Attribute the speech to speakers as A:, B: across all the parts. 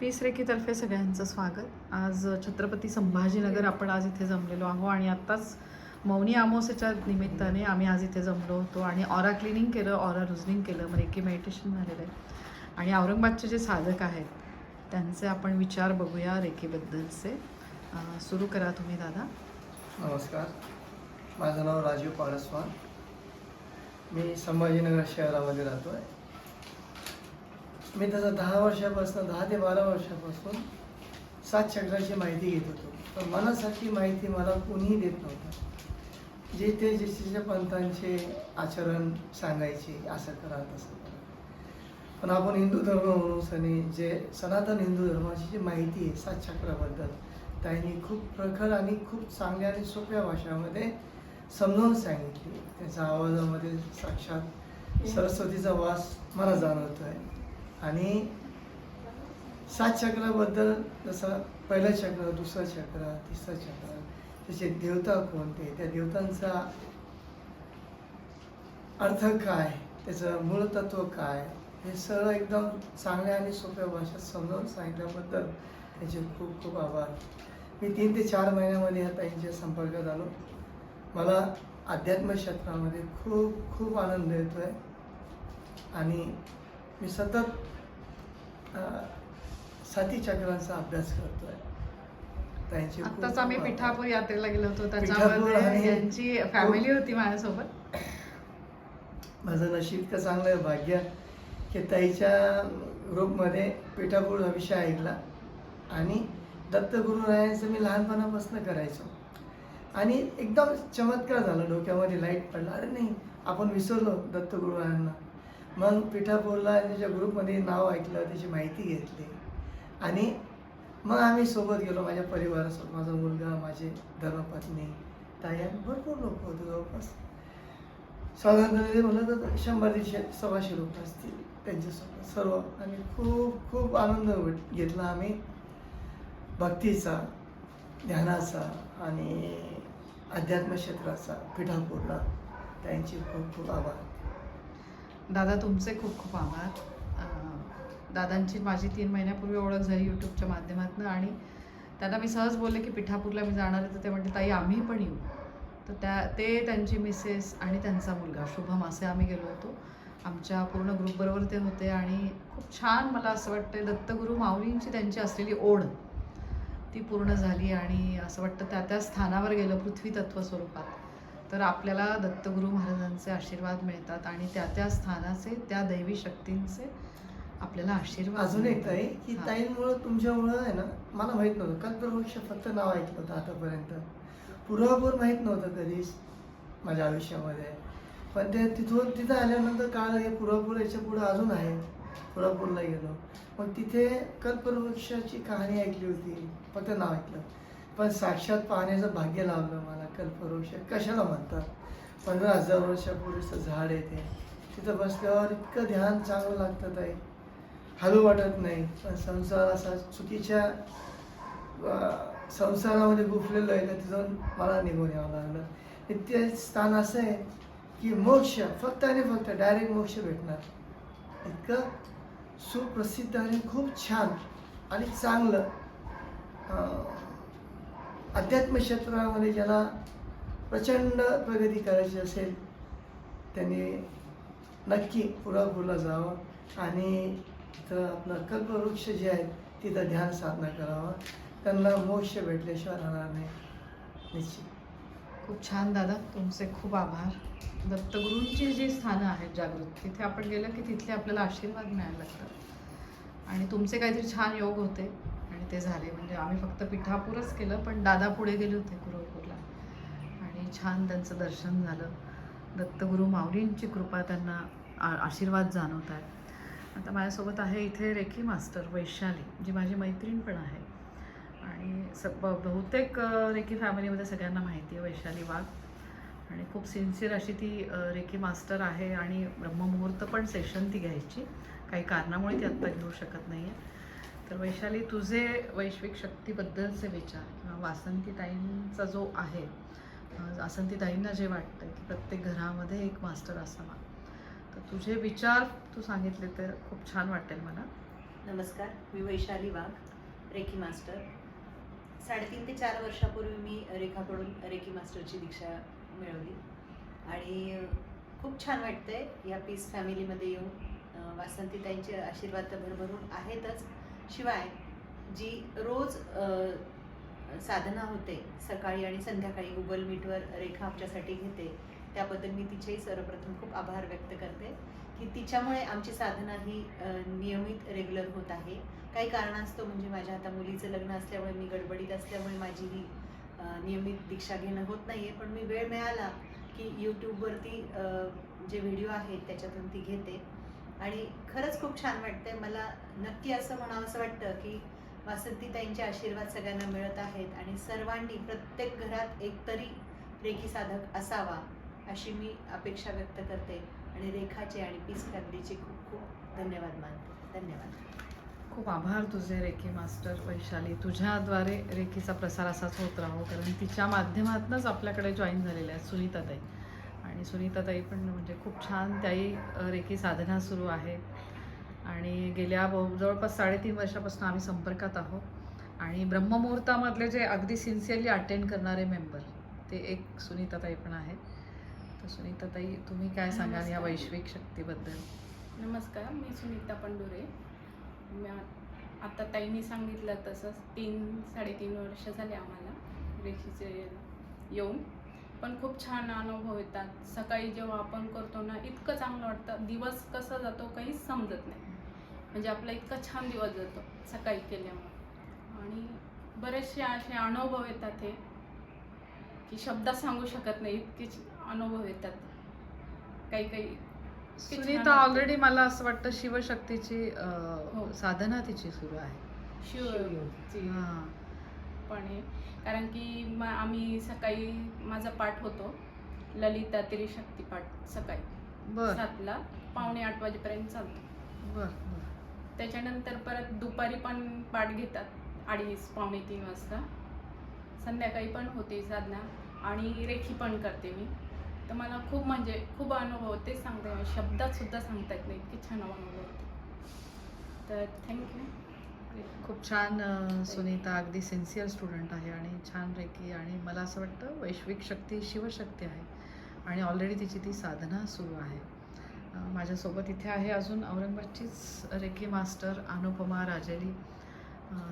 A: Piece रेकीतर्फे सगळ्यांचं स्वागत. आज छत्रपती संभाजीनगर आपण आज इथे जमलेलो आहो आणि आत्ताच मौनी आमोसेच्या निमित्ताने आम्ही आज इथे जमलो होतो आणि ऑरा क्लिनिंग केलं ऑरा रुजनिंग केलं मग एकी मेडिटेशन झालेलं आहे. आणि औरंगाबादचे जे साधक आहेत त्यांचे आपण विचार बघूया रेखेबद्दलचे. सुरू करा तुम्ही दादा.
B: नमस्कार. माझं नाव राजीव पारस्वान. मी संभाजीनगर शहरामध्ये राहतो आहे मी तसं दहा वर्षापासून दहा ते बारा वर्षापासून सात चक्राची माहिती घेत होतो. पण मनासारखी माहिती मला कोणीही देत नव्हतं. जे ते जसे पंथांचे आचरण सांगायचे असं करा तसं करा. पण आपण हिंदू धर्म म्हणून सनी जे सनातन हिंदू धर्माची जी माहिती आहे सात चक्राबद्दल त्यांनी खूप प्रखर आणि खूप चांगल्या आणि सोप्या भाषामध्ये समजावून सांगितली. त्याच्या आवाजामध्ये साक्षात सरस्वतीचा वास मला जाणवतो आहे आणि सात चक्राबद्दल जसं पहिलं चक्र दुसरं चक्र तिसरं चक्र त्याचे देवता कोणते? त्या देवतांचा अर्थ काय? त्याचं मूळ तत्व काय? हे सगळं एकदम चांगल्या आणि सोप्या भाषेत समजावून सांगितल्याबद्दल त्यांचे खूप खूप आभार. मी तीन ते चार महिन्यामध्ये ह्या ताईंच्या संपर्कात आलो. मला अध्यात्म क्षेत्रामध्ये खूप खूप आनंद येतो आहे आणि मी सतत साती चक्रांचा अभ्यास करतो आहे ताईंचे खूप
A: आत्ताच आम्ही. पिठापूर यात्रेला गेलो होतो. त्याच्यामध्ये यांची फॅमिली होती माझ्यासोबत.
B: माझं नशीब इतकं चांगलं आहे भाग्य की ताईच्या ग्रुपमध्ये पिठापूर हा विषय ऐकला. आणि दत्तगुरुरायांचं मी लहानपणापासून करायचो. आणि एकदम चमत्कार झाला डोक्यामध्ये लाइट पडला. अरे नाही आपण विसरलो दत्तगुरुरायांना मग पिठापूरला त्याच्या ग्रुपमध्ये नाव ऐकलं त्याची माहिती घेतली. आणि मग आम्ही सोबत गेलो माझ्या परिवारासोबत. माझा मुलगा माझे धर्मपत्नी ताई आम्ही भरपूर लोक होते जवळपास. साधारणपणे म्हणलं तर शंभर दीडशे सव्वाशे लोक असतील त्यांच्यासोबत. सर्व आणि खूप खूप आनंद भेट- घेतला आम्ही. भक्तीचा ध्यानाचा आणि अध्यात्म क्षेत्राचा पिठापूरला. त्यांचे खूप खूप आभार.
A: दादा तुमचे खूप खूप आभार. दादांची माझी तीन महिन्यापूर्वी ओळख झाली यूट्यूबच्या माध्यमातून आणि त्यांना मी सहज बोलले की पिठापूरला मी जाणार आहे तर ते म्हणते ताई आम्ही पण येऊ. तर त्या ते त्यांची मिसेस आणि त्यांचा मुलगा शुभम असे आम्ही गेलो होतो. आमच्या पूर्ण ग्रुपबरोबर ते होते आणि खूप छान मला असं वाटतं दत्तगुरू माऊलींची त्यांची असलेली ओढ ती पूर्ण झाली आणि असं वाटतं त्या त्या स्थानावर गेलं पृथ्वी तत्व स्वरूपात. तर आपल्याला दत्तगुरू महाराजांचे आशीर्वाद मिळतात आणि त्या त्या स्थानाचे त्या दैवी शक्तींचे आपल्याला आशीर्वाद
B: अजून एक ताई. की. ताईंमुळं तुमच्यामुळं आहे ना मला माहीत नव्हतं कल्पवृक्ष फक्त नाव ऐकलं होतं आतापर्यंत. पूर्वापूर माहीत नव्हतं कधीच माझ्या आयुष्यामध्ये. पण ते तिथून तिथं आल्यानंतर काळ हे पुरापूर याच्या पुढं अजून आहे. पुरापूरला गेलो. मग तिथे कल्पवृक्षाची कहाणी ऐकली होती फक्त नाव ऐकलं. पण साक्षात पाहण्याचं भाग्य लाभलं मला कल्पवृक्ष. कशाला म्हणतात? पंधरा हजार वर्षापूर्वीचं झाड आहे ते. तिथं बसल्यावर इतकं ध्यान चांगलं लागतं ताई. हलू वाटत नाही पण संसार असा चुकीच्या संसारामध्ये गुफलेलो आहे का तिथून मला निघून यावं लागलं. हे ते स्थान असं आहे की मोक्ष फक्त आणि फक्त डायरेक्ट मोक्ष भेटणार. इतकं सुप्रसिद्ध आणि खूप छान आणि चांगलं अध्यात्म क्षेत्रामध्ये ज्याला प्रचंड प्रगती करायची असेल त्यांनी नक्की पुरापूरला जावं आणि तिथं आपलं कल्पवृक्ष जे आहेत तिथं ध्यान साधना करावं. त्यांना मोक्ष भेटल्याशिवाय राहणार नाही. निश्चित.
A: खूप छान दादा तुमचे खूप आभार. दत्तगुरूंची जी स्थानं आहेत जागृत तिथे आपण गेलं की तिथले आपल्याला आशीर्वाद मिळायला लागतात. आणि तुमचे काहीतरी छान योग होते. ते झाले. म्हणजे आम्ही फक्त पिठापूरच केलं पण दादा पुढे गेले होते कुरवपूरला आणि छान त्यांचं दर्शन झालं. दत्तगुरू माऊलींची कृपा त्यांना आ- आशीर्वाद जाणवत आहेत आता माझ्यासोबत आहे इथे रेखी मास्टर वैशाली जी माझी मैत्रीण पण आहे. आणि स ब- बहुतेक रेखी फॅमिलीमध्ये सगळ्यांना माहिती आहे वैशाली वाघ. आणि खूप सिन्सिअर अशी ती रेखी मास्टर आहे आणि ब्रह्ममुहूर्त पण सेशन ती घ्यायची. काही कारणामुळे ती आत्ता घेऊ शकत नाही आहे तर वैशाली तुझे वैश्विक शक्तीबद्दलचे विचार किंवा वासंतीताईंचा जो आहे वासंतीताईंना जे वाटतं की प्रत्येक घरामध्ये एक मास्टर असावा. तर तुझे विचार तू सांगितले तर खूप छान वाटेल मला.
C: नमस्कार मी वैशाली वाघ रेखी मास्टर. साडेतीन ते चार वर्षापूर्वी मी रेखाकडून रेखी मास्टरची दीक्षा मिळवली. आणि खूप छान वाटतंय या पीस फॅमिलीमध्ये येऊन वासंतीताईंचे आशीर्वाद तर भरभरून आहेतच. शिवाय जी रोज साधना होते सकाळी आणि संध्याकाळी गुगल मीटवर रेखा आमच्यासाठी घेते त्याबद्दल मी तिचेही सर्वप्रथम खूप आभार व्यक्त करते की तिच्यामुळे आमची साधना ही नियमित रेग्युलर होत आहे. काही कारणास्तव म्हणजे माझ्या आता मुलीचं लग्न असल्यामुळे मी गडबडीत असल्यामुळे माझी ही नियमित दीक्षा घेणं होत नाही आहे पण मी वेळ मिळाला की यूट्यूबवरती जे व्हिडिओ आहेत त्याच्यातून ती घेते. आणि खरंच खूप छान वाटतंय. मला नक्की असं म्हणावं असं वाटतं की वासंतीताईंचे आशीर्वाद सगळ्यांना मिळत आहेत आणि सर्वांनी प्रत्येक घरात एकतरी रेखी साधक असावा अशी मी अपेक्षा व्यक्त करते. आणि रेखाचे आणि पीस फॅमिलीचे खूप खूप धन्यवाद मानते. धन्यवाद.
A: खूप आभार तुझे रेखी मास्टर वैशाली. तुझ्याद्वारे रेखीचा प्रसार असाच होत राहो कारण तिच्या माध्यमातूनच आपल्याकडे जॉईन झालेल्या आहेत सुनीताताई. आणि सुनीताताई पण म्हणजे खूप छान त्याही रेकी साधना सुरू आहे. आणि गेल्या जवळपास साडेतीन वर्षापासून आम्ही संपर्कात आहोत. आणि ब्रह्ममुहूर्तामधले जे अगदी सिन्सिअरली अटेंड करणारे मेंबर ते एक सुनीताताई पण आहे. तर सुनीताताई तुम्ही काय सांगाल या. वैश्विक शक्तीबद्दल?
D: नमस्कार मी सुनीता पंडुरे. आता ताईंनी सांगितलं तसंच तीन साडेतीन वर्ष झाले आम्हाला रेशीचे येऊन. पण खूप छान अनुभव येतात. सकाळी जेव्हा आपण करतो ना इतकं चांगलं वाटतं. दिवस कसा जातो काहीच समजत नाही. म्हणजे आपला इतका छान दिवस जातो सकाळी केल्यामुळे. आणि बरेचसे असे अनुभव येतात हे की शब्दात सांगू शकत नाही इतके अनुभव येतात. काही काही
A: सुनीता. ऑलरेडी मला असं वाटतं शिवशक्तीची
D: हो.
A: साधना तिची सुरू आहे.
D: शिवची पण कारण की म आम्ही सकाळी माझा पाठ होतो. ललिता त्रिशक्ती पाठ सकाळी.
A: बर.
D: सातला पावणे आठ वाजेपर्यंत चालतो.
A: बर बर.
D: त्याच्यानंतर परत दुपारी पण पाठ घेतात. अडीच पावणे तीन वाजता. संध्याकाळी पण होते साधना. आणि रेखी पण करते मी. तर मला खूप म्हणजे खूप अनुभव ते सांगते शब्दात सुद्धा सांगता येत नाही इतके छान अनुभव होते. तर थँक्यू.
A: खूप छान सुनीता अगदी सिन्सिअर स्टुडंट आहे आणि छान रेकी आणि मला असं वाटतं वैश्विक शक्ती शिवशक्ती आहे आणि ऑलरेडी तिची ती साधना सुरू आहे. माझ्यासोबत इथे आहे अजून औरंगाबादचीच reiki master Anupama Rajeli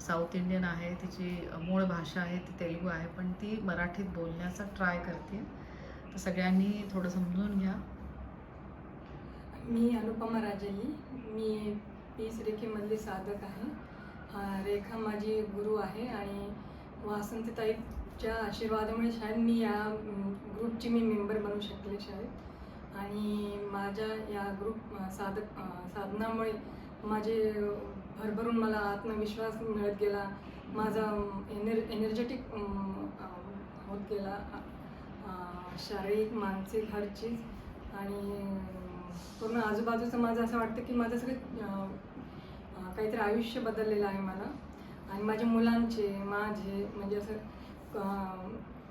A: south Indian आहे तिची मूळ भाषा आहे ती तेलुगू आहे पण ती मराठीत बोलण्याचा ट्राय करते. तर सगळ्यांनी थोडं समजून घ्या.
E: मी अनुपमा राजेली मी पीस रेखीमधली साधक आहे. रेखा माझी गुरु आहे आणि वासंतीताईच्या आशीर्वादामुळे शाळेत मी या ग्रुपची मी मेंबर बनू शकले शाळेत. आणि माझ्या या ग्रुप साधक साधनामुळे माझे भरभरून मला आत्मविश्वास मिळत गेला. माझा एनर एनर्जेटिक होत गेला. शारीरिक मानसिक हर चीज. आणि पूर्ण आजूबाजूचं माझं असं वाटतं की माझं सगळं काहीतरी आयुष्य बदललेलं आहे मला. आणि माझ्या मुलांचे माझे म्हणजे असं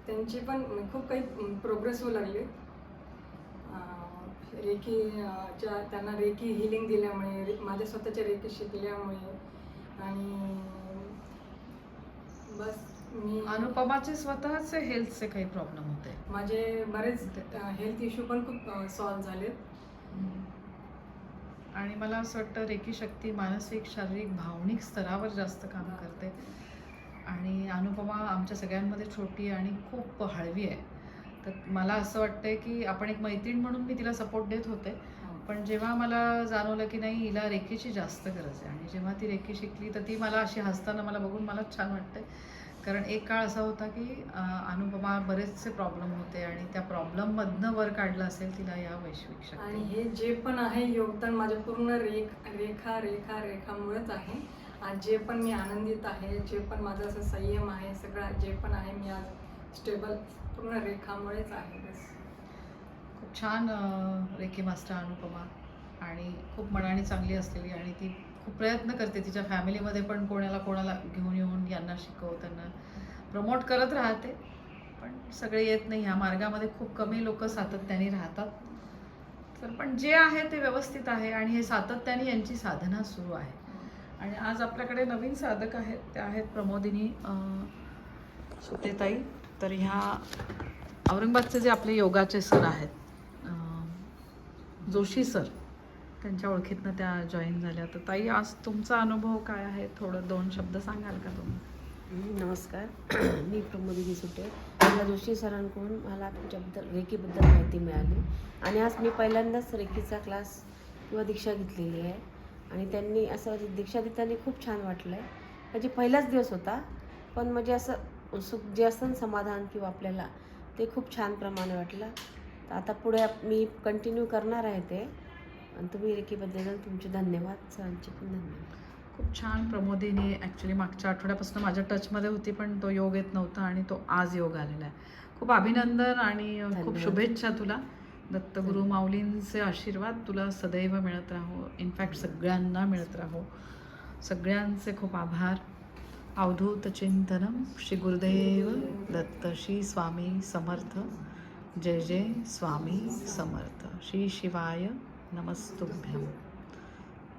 E: त्यांचे पण खूप काही प्रोग्रेस होऊ लागले. अं, रेकी अं, च्या त्यांना रेकी हिलिंग दिल्यामुळे रे- माझ्या स्वतःच्या रेकी शिकल्यामुळे आणि बस मी
A: अनुपमाचे स्वतःचे हेल्थचे काही प्रॉब्लेम होते?
E: माझे बरेच हेल्थ इश्यू पण खूप सॉल्व्ह झालेत.
A: आणि मला असं वाटतं रेकी शक्ती मानसिक शारीरिक भावनिक स्तरावर जास्त काम करते. आणि अनुपमा आमच्या सगळ्यांमध्ये छोटी आणि खूप हळवी आहे. तर मला असं वाटतंय की आपण एक मैत्रीण म्हणून मी तिला सपोर्ट देत होते. पण जेव्हा मला जाणवलं की नाही हिला रेखीची जास्त गरज आहे. आणि जेव्हा ती रेखी शिकली तर ती मला अशी हसताना मला बघून मला छान वाटते कारण एक काळ असा होता की अनुपमा बरेचसे प्रॉब्लेम होते आणि त्या प्रॉब्लेममधनं वर काढलं असेल तिला या वैश्विक
E: आणि
A: शक्ती
E: हे जे पण आहे योगदान माझ्या पूर्ण रेख रेखा रेखा रेखामुळेच आहे. आज जे पण मी आनंदित आहे जे पण माझं असं संयम आहे सगळं जे पण आहे मी आज स्टेबल पूर्ण रेखामुळेच आहे. बस.
A: खूप छान रेकी मास्टर अनुपमा. आणि खूप मनाने चांगली असलेली आणि ती खूप प्रयत्न करते तिच्या फॅमिलीमध्ये पण कोणाला कोणाला घेऊन येऊन यांना शिकव त्यांना प्रमोट करत राहते. पण सगळे येत नाही. ह्या मार्गामध्ये खूप कमी लोक सातत्याने राहतात. तर पण जे आहे ते व्यवस्थित आहे आणि हे सातत्याने यांची साधना सुरू आहे. आणि आज आपल्याकडे नवीन साधक आहेत. ते आहेत प्रमोदिनी सुतेताई. तर ह्या औरंगाबादचे जे आपले योगाचे सर आहेत जोशी सर. त्यांच्या ओळखीतनं त्या जॉईन झाल्या. तर ताई आज तुमचा अनुभव काय आहे? थोडं दोन शब्द सांगाल का तुम्ही?
F: नमस्कार. मी प्रमोदिनी सुटे मला जोशी सरांकडून मला तुमच्याबद्दल रेकीबद्दल माहिती मिळाली. आणि आज मी पहिल्यांदाच रेकीचा क्लास किंवा दीक्षा घेतलेली आहे. आणि त्यांनी असं म्हणजे दीक्षा देताना खूप छान वाटलं आहे म्हणजे पहिलाच दिवस होता. पण म्हणजे असं सुख जे असतं ना समाधान किंवा आपल्याला ते खूप छान प्रमाणे वाटलं. तर आता पुढे मी कंटिन्यू करणार आहे ते. आणि तुम्ही रेकीबद्दल तुमचे धन्यवाद सरांचे पण धन्यवाद.
A: खूप छान प्रमोदिनी. ॲक्च्युली मागच्या आठवड्यापासून माझ्या टचमध्ये होती पण तो योग येत नव्हता आणि तो आज योग आलेला आहे. खूप अभिनंदन आणि खूप. शुभेच्छा तुला. दत्तगुरु माऊलींचे आशीर्वाद तुला सदैव मिळत राहो. इनफॅक्ट सगळ्यांना मिळत राहो. सगळ्यांचे खूप आभार. अवधूत चिंतनम श्री गुरुदेव दत्त श्री स्वामी समर्थ. जय जय स्वामी समर्थ. श्री शिवाय नमस्तुभ्यम